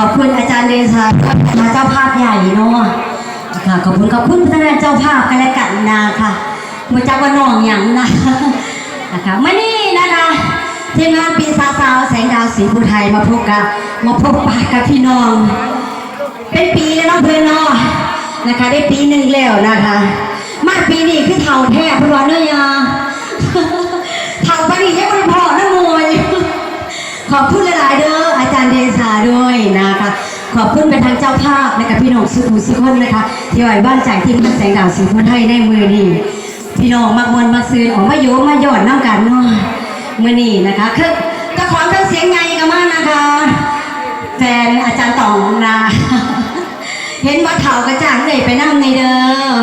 ขอบคุณอาจารย์เดชาคณเจ้าภาพใหญ่เนาะค่ะขอบคุณขอบคุณพัฒนาเจ้าภาพกันและกันนาค่ะมาจากวัน้องอย่างนะนะคะมานี่นะคะทีมงานปีศาจสาวแสงดาวสีภูไทยมาพบกับมาพบปะกับพี่น้อง เป็นปีแล้วน้องเพื่อนเนาะนะคะ ได้ปีหนึ่งแล้วนะคะ มาปีนี้คือเท่าแท้พราะว่เนื้อยา ขอบคุณหลายๆเด้ออาจารย์เดชาด้วยนะคะ ขอบคุณไปทางเจ้าภาพและกับพี่น้องสุขุสุคนนะคะ ที่ไว้บ้านจ่ายที่มันแสงดาวสีพุนไทยในมือนี้พี่น้องมากมวนมาซื้อของมาโยมมาหยอดน้ำกันเนาะมือนี้นะคะคือเจ้าขอเครื่องเสียงไงกันมากนะคะแฟนอาจารย์ตองนะเห็นว่าเถากระจ่างเลยไปนั่งในเด้อ